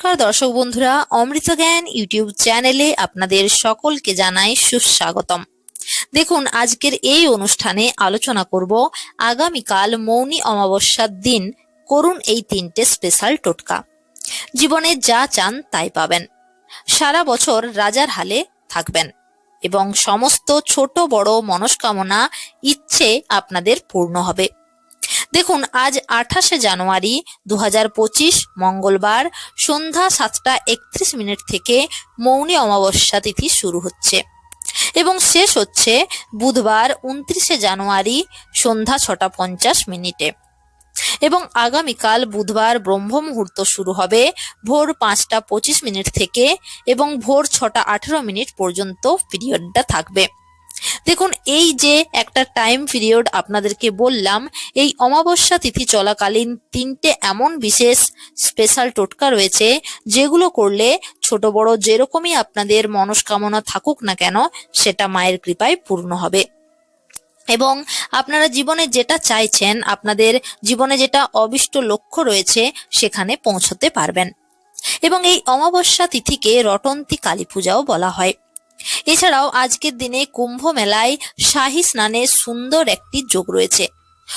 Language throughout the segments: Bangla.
নমস্কার, দর্শক বন্ধুরা, অমৃত জ্ঞান ইউটিউব চ্যানেলে আপনাদের সকলকে জানাই সুস্বাগতম। দেখুন, আজকের এই অনুষ্ঠানে আলোচনা করব আগামীকাল মৌনী অমাবস্যার দিন, করুন এই তিনটে স্পেশাল টোটকা। জীবনে যা চান তাই পাবেন। সারা বছর রাজার হালে থাকবেন এবং সমস্ত ছোট বড় মনস্কামনা, ইচ্ছে আপনাদের পূর্ণ হবে। দেখুন, আজ আঠাশে জানুয়ারি দু হাজার পঁচিশ, মঙ্গলবার সন্ধ্যা সাতটা একত্রিশ মিনিট থেকে মৌনী অমাবস্যা তিথি শুরু হচ্ছে। এবং শেষ হচ্ছে বুধবার উনত্রিশে জানুয়ারি সন্ধ্যা ছটা পঞ্চাশ মিনিটে। এবং আগামীকাল বুধবার ব্রহ্ম মুহূর্ত শুরু হবে ভোর পাঁচটা পঁচিশ মিনিট থেকে এবং ভোর ছটা আঠেরো মিনিট পর্যন্ত পিরিয়ডটা থাকবে। দেখুন, এই যে একটা টাইম পিরিয়ড আপনাদেরকে বললাম, এই অমাবস্যা তিথি চলাকালীন তিনটে এমন বিশেষ স্পেশাল টোটকা রয়েছে, যেগুলো করলে ছোট বড় যেরকমই আপনাদের মনস্কামনা থাকুক না কেন, সেটা মায়ের কৃপায় পূর্ণ হবে। এবং আপনারা জীবনে যেটা চাইছেন, আপনাদের জীবনে যেটা অবিষ্ট লক্ষ্য রয়েছে, সেখানে পৌঁছতে পারবেন। এবং এই অমাবস্যা তিথিকে রটন্তী কালী পূজাও বলা হয়। এছাড়াও আজকের দিনে কুম্ভ মেলায় শাহী স্নানের সুন্দর একটি যোগ রয়েছে।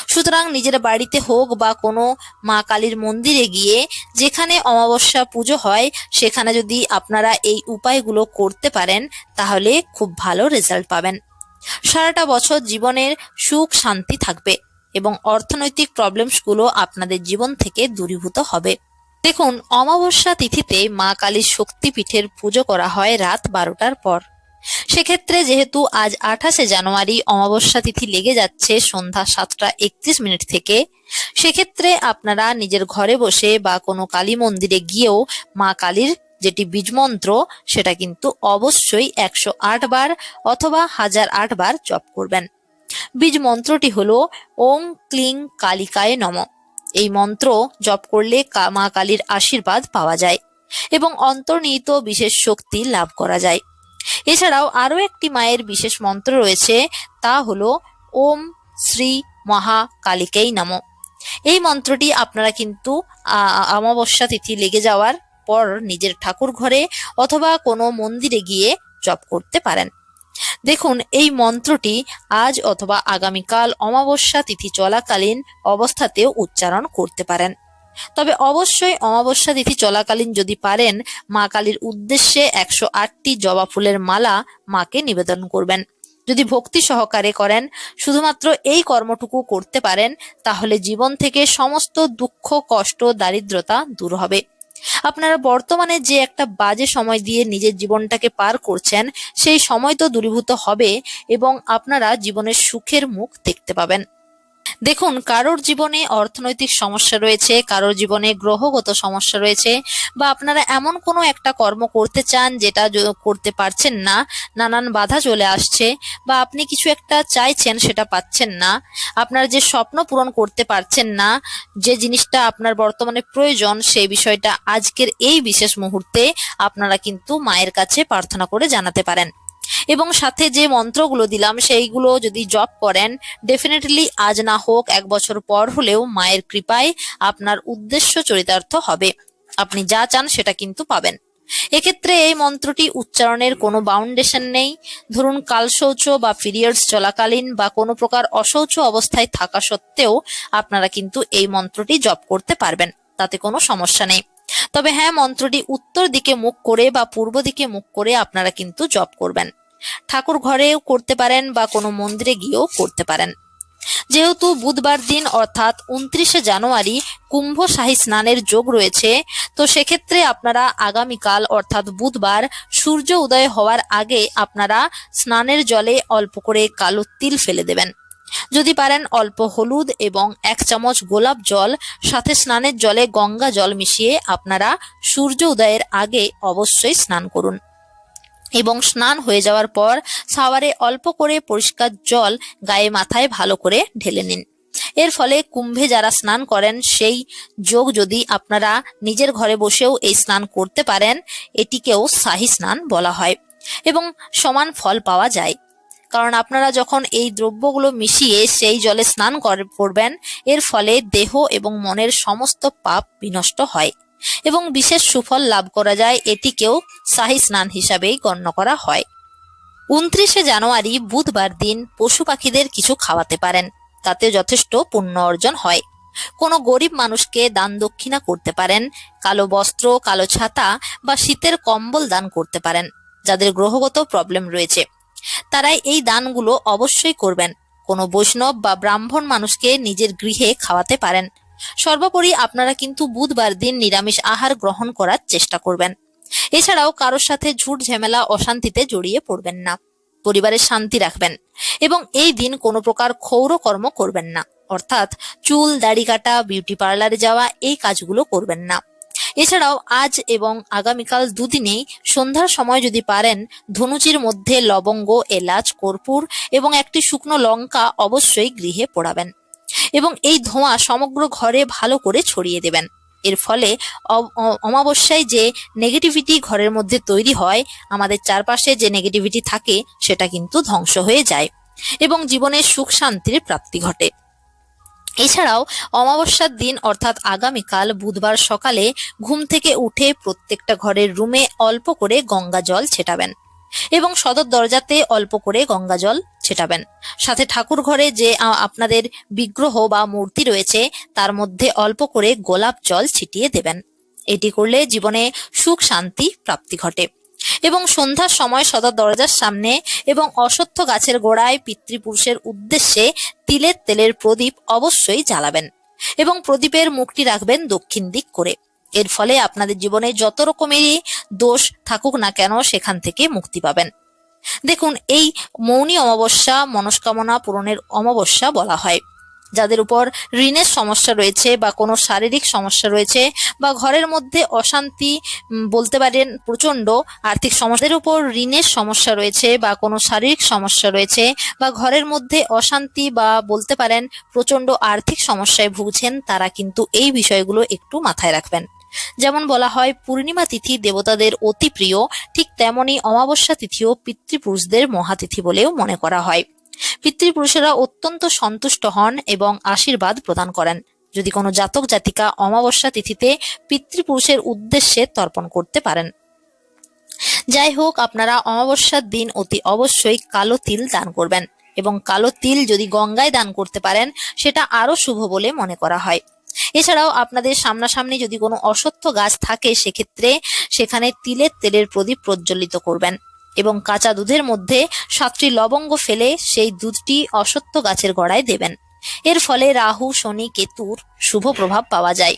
সুতরাং নিজের বাড়িতে হোক বা কোনো মা কালীর মন্দিরে গিয়ে যেখানে অমাবস্যা পুজো হয়, সেখানে যদি আপনারা এই উপায়গুলো করতে পারেন, তাহলে খুব ভালো রেজাল্ট পাবেন। সারাটা বছর জীবনের সুখ শান্তি থাকবে এবং অর্থনৈতিক প্রবলেমসগুলো আপনাদের জীবন থেকে দূরীভূত হবে। দেখুন, অমাবস্যা তিথিতে মা কালীর শক্তিপীঠের পুজো করা হয় রাত বারোটার পর। সেক্ষেত্রে যেহেতু আজ আঠাশে জানুয়ারি, অমাবস্যা তিথি লেগে যাচ্ছে সন্ধ্যা সাতটা একত্রিশ মিনিট থেকে, সেক্ষেত্রে আপনারা নিজের ঘরে বসে বা কোনো কালী মন্দিরে গিয়েও মা কালীর যেটি বীজ মন্ত্র, সেটা কিন্তু অবশ্যই একশো আট বার অথবা হাজার বার জপ করবেন। বীজ মন্ত্রটি হলো ওং ক্লিং কালিকায় নম। এই মন্ত্র জপ করলে মা কালীর আশীর্বাদ পাওয়া যায় এবং অন্তর্নিহিত বিশেষ শক্তি লাভ করা যায়। এছাড়াও আরও একটি মায়ের বিশেষ মন্ত্র রয়েছে, তা হলো, ওম শ্রী মহা কালিকেই নম। এই মন্ত্রটি আপনারা কিন্তু অমাবস্যা তিথি লেগে যাওয়ার পর নিজের ঠাকুর ঘরে অথবা কোনো মন্দিরে গিয়ে জপ করতে পারেন। দেখুন, এই মন্ত্রটি আজ অথবা আগামীকাল অমাবস্যা তিথি চলাকালীন অবস্থাতেও উচ্চারণ করতে পারেন। তবে অবশ্যই অমাবস্যা তিথি চলাকালীন যদি পারেন, মা কালীর উদ্দেশ্যে একশো আটটি জবা ফুলের মালা মাকে নিবেদন করবেন। যদি ভক্তি সহকারে করেন, শুধুমাত্র এই কর্মটুকু করতে পারেন, তাহলে জীবন থেকে সমস্ত দুঃখ, কষ্ট, দারিদ্রতা দূর হবে। আপনারা বর্তমানে যে একটা বাজে সময় দিয়ে নিজের জীবনটাকে পার করছেন, সেই সময় তো দূরীভূত হবে এবং আপনারা জীবনের সুখের মুখ দেখতে পাবেন। দেখুন, কারোর জীবনে অর্থনৈতিক সমস্যা রয়েছে, কারোর জীবনে গ্রহগত সমস্যা রয়েছে, বা আপনারা এমন কোনো একটা কর্ম করতে চান যেটা করতে পারছেন না, নানান বাধা চলে আসছে, বা আপনি কিছু একটা চাইছেন সেটা পাচ্ছেন না, আপনার যে স্বপ্ন পূরণ করতে পারছেন না, যে জিনিসটা আপনার বর্তমানে প্রয়োজন সেই বিষয়টা আজকের এই বিশেষ মুহূর্তে আপনারা কিন্তু মায়ের কাছে প্রার্থনা করে জানাতে পারেন। এবং সাথে যে মন্ত্রগুলো দিলাম, সেইগুলো যদি জপ করেন ডেফিনেটলি আজ না হোক, এক বছর পর হলেও মায়ের কৃপায় আপনার উদ্দেশ্য চরিতার্থ হবে। আপনি যা চান সেটা কিন্তু পাবেন। এক্ষেত্রে এই মন্ত্রটি উচ্চারণের কোনো বাউন্ডেশন নেই। ধরুন কালশৌচ বা পিরিয়ডস চলাকালীন বা কোনো প্রকার অশৌচ অবস্থায় থাকা সত্ত্বেও আপনারা কিন্তু এই মন্ত্রটি জপ করতে পারবেন। তাতে কোনো সমস্যা নেই। তবে হ্যাঁ মন্ত্রটি উত্তর দিকে মুখ করে বা পূর্ব দিকে মুখ করে আপনারা কিন্তু জপ করবেন। ঠাকুর ঘরেও করতে পারেন বা কোনো মন্দিরে গিয়েও করতে পারেন। যেহেতু বুধবার দিন, অর্থাৎ উনত্রিশে জানুয়ারি, কুম্ভ শাহী স্নানের যোগ রয়েছে, তো সেক্ষেত্রে আপনারা আগামীকাল, অর্থাৎ বুধবার, সূর্য উদয় হওয়ার আগে আপনারা স্নানের জলে অল্প করে কালো তিল ফেলে দেবেন। যদি পারেন অল্প হলুদ এবং এক চামচ গোলাপ জল, সাথে স্নানের জলে গঙ্গা জল মিশিয়ে আপনারা সূর্য উদয়ের আগে অবশ্যই স্নান করুন। এবং স্নান হয়ে যাওয়ার পর সাওয়ারে অল্প করে পরিষ্কার জল গায়ে মাথায় ভালো করে ঢেলে নিন। এর ফলে কুম্ভে যারা স্নান করেন, সেই যোগ যদি আপনারা নিজের ঘরে বসেও এই স্নান করতে পারেন, এটিকেও শাহী স্নান বলা হয় এবং সমান ফল পাওয়া যায়। কারণ আপনারা যখন এই দ্রব্যগুলো মিশিয়ে সেই জলে স্নান কর- করবেন, এর ফলে দেহ এবং মনের সমস্ত পাপ বিনষ্ট হয় এবং বিশেষ সুফল লাভ করা যায়, এটিকেও শাহী স্নান হিসাবেই গণ্য করা হয়। উনত্রিশে জানুয়ারি বুধবার দিন পশু পাখিদের কিছু খাওয়াতে পারেন, তাতে যথেষ্ট পুণ্য অর্জন হয়। কোনো গরিব মানুষকে দান দক্ষিণা করতে পারেন, কালো বস্ত্র, কালো ছাতা বা শীতের কম্বল দান করতে পারেন, যাদের গ্রহগত প্রবলেম রয়েছে। তারাই এই দানগুলো অবশ্যই করবেন। কোনো বৈষ্ণব বা ব্রাহ্মণ মানুষকে নিজের গৃহে খাওয়াতে পারেন। সর্বোপরি আপনারা কিন্তু বুধবার দিন নিরামিষ আহার গ্রহণ করার চেষ্টা করবেন। এছাড়াও কারোর সাথে ঝুট ঝামেলা, অশান্তিতে জড়িয়ে পড়বেন না। পরিবারের শান্তি রাখবেন এবং এই দিন কোনো প্রকার ক্ষৌর কর্ম করবেন না। অর্থাৎ চুল, দাড়ি কাটা, বিউটি পার্লারে যাওয়া, এই কাজগুলো করবেন না। এছাড়াও আজ এবং আগামীকাল দুদিনেই সন্ধ্যার সময় যদি পারেন, ধনুচির মধ্যে লবঙ্গ, এলাচ, কর্পূর এবং একটি শুকনো লঙ্কা অবশ্যই গৃহে পোড়াবেন এবং এই ধোঁয়া সমগ্র ঘরে ভালো করে ছড়িয়ে দেবেন। এর ফলে অমাবস্যায় যে নেগেটিভিটি ঘরের মধ্যে তৈরি হয়, আমাদের চারপাশে যে নেগেটিভিটি থাকে, সেটা কিন্তু ধ্বংস হয়ে যায় এবং জীবনে সুখ শান্তির প্রাপ্তি ঘটে। এছাড়াও অমাবস্যার দিন অর্থাৎ আগামীকাল বুধবার সকালে ঘুম থেকে উঠে প্রত্যেকটা ঘরের রুমে অল্প করে গঙ্গা জল ছেটাবেন এবং সদর দরজাতে অল্প করে গঙ্গা জল ছেটাবেন। সাথে ঠাকুর ঘরে যে আপনাদের বিগ্রহ বা মূর্তি রয়েছে, তার মধ্যে অল্প করে গোলাপ জল ছিটিয়ে দেবেন। এটি করলে জীবনে সুখ, শান্তি, প্রাপ্তি ঘটে। এবং সন্ধ্যার সময় সদর দরজার সামনে এবং অশ্বত্থ গাছের গোড়ায় পিতৃপুরুষের উদ্দেশ্যে তিলের তেলের প্রদীপ অবশ্যই জ্বালাবেন এবং প্রদীপের মুখটি রাখবেন দক্ষিণ দিক করে। এর ফলে আপনাদের জীবনে যত রকমেরই দোষ থাকুক না কেন সেখান থেকে মুক্তি পাবেন। দেখুন, এই মৌনী অমাবস্যা মনস্কামনা পূরণের অমাবস্যা বলা হয়। যাদের উপর ঋণের সমস্যা রয়েছে বা কোনো শারীরিক সমস্যা রয়েছে বা ঘরের মধ্যে অশান্তি বলতে পারেন প্রচণ্ড আর্থিক সমস্যার উপর ঋণের সমস্যা রয়েছে বা কোনো শারীরিক সমস্যা রয়েছে বা ঘরের মধ্যে অশান্তি বা বলতে পারেন প্রচণ্ড আর্থিক সমস্যায় ভুগছেন, তারা কিন্তু এই বিষয়গুলো একটু মাথায় রাখবেন। যেমন বলা হয়, পূর্ণিমা তিথি দেবতাদের অতি প্রিয়, ঠিক তেমনি অমাবস্যা তিথিও পিতৃপুরুষদের মহাতিথি বলেও মনে করা হয়। পিতৃপুরুষেরা অত্যন্ত সন্তুষ্ট হন এবং আশীর্বাদ প্রদান করেন। যদি কোনো জাতক জাতিকা অমাবস্যা তিথিতে পিতৃপুরুষের উদ্দেশ্যে তর্পণ করতে পারেন। যাই হোক, আপনারা অমাবস্যার দিন অতি অবশ্যই কালো তিল দান করবেন এবং কালো তিল যদি গঙ্গায় দান করতে পারেন, সেটা আরও শুভ বলে মনে করা হয়। এছাড়াও আপনাদের সামনাসামনি যদি কোনো অসত্য গাছ থাকে, সেক্ষেত্রে সেখানে তিলের তেলের প্রদীপ প্রজ্বলিত করবেন। এবং কাঁচা দুধের মধ্যে সাতটি লবঙ্গ ফেলে সেই দুধটি অসত্য গাছের গোড়ায় দেবেন। এর ফলে রাহু, শনি, কেতুর শুভ প্রভাব পাওয়া যায়।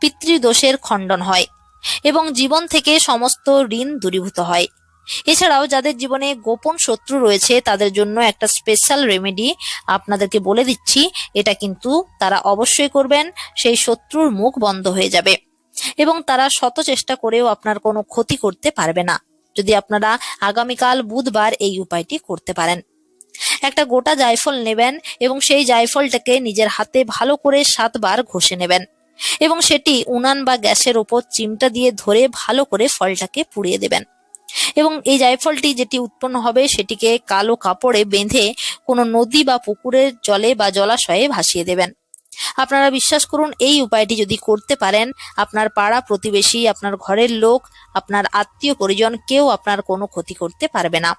পিতৃদোষের খণ্ডন হয় এবং জীবন থেকে সমস্ত ঋণ দূরীভূত হয়। এছাড়াও যাদের জীবনে গোপন শত্রু রয়েছে, তাদের জন্য একটা স্পেশাল রেমেডি আপনাদেরকে বলে দিচ্ছি, এটা কিন্তু তারা অবশ্যই করবেন, সেই শত্রুর মুখ বন্ধ হয়ে যাবে এবং তারা শত চেষ্টা করেও আপনার কোনো ক্ষতি করতে পারবে না। যদি আপনারা আগামীকাল বুধবার এই উপায়টি করতে পারেন। একটা গোটা জায়ফল নেবেন এবং সেই জায়ফলটাকে নিজের হাতে ভালো করে সাতবার ঘষে নেবেন এবং সেটি উনান বা গ্যাসের ওপর চিমটা দিয়ে ধরে ভালো করে ফলটাকে পুড়িয়ে দেবেন। এবং এই জায়ফলটি যেটি উৎপন্ন হবে সেটিকে কালো কাপড়ে বেঁধে কোনো নদী বা পুকুরের জলে বা জলাশয়ে ভাসিয়ে দেবেন। আপনারা বিশ্বাস করুন, এই উপায়টি যদি করতে পারেন, আপনার পাড়া প্রতিবেশী, আপনার ঘরের লোক, আপনার আত্মীয় পরিজন, কেউ আপনার কোনো ক্ষতি করতে পারবে না।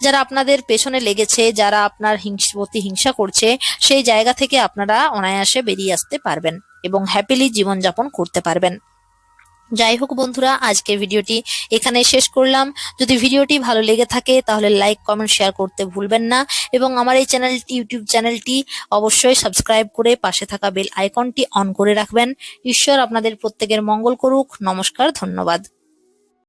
যারা আপনাদের পেছনে লেগেছে, যারা আপনার প্রতি হিংসা করছে, সেই জায়গা থেকে আপনারা অনায়াসে বেরিয়ে আসতে পারবেন এবং হ্যাপিলি জীবনযাপন করতে পারবেন। যাই হোক বন্ধুরা, আজকের ভিডিওটি এখানে শেষ করলাম। যদি ভিডিওটি ভালো লেগে থাকে, তাহলে লাইক, কমেন্ট, শেয়ার করতে ভুলবেন না। এবং আমার এই চ্যানেলটি, ইউটিউব চ্যানেলটি অবশ্যই সাবস্ক্রাইব করে পাশে থাকা বেল আইকনটি অন করে রাখবেন। ঈশ্বর আপনাদের প্রত্যেকের মঙ্গল করুক। নমস্কার, ধন্যবাদ।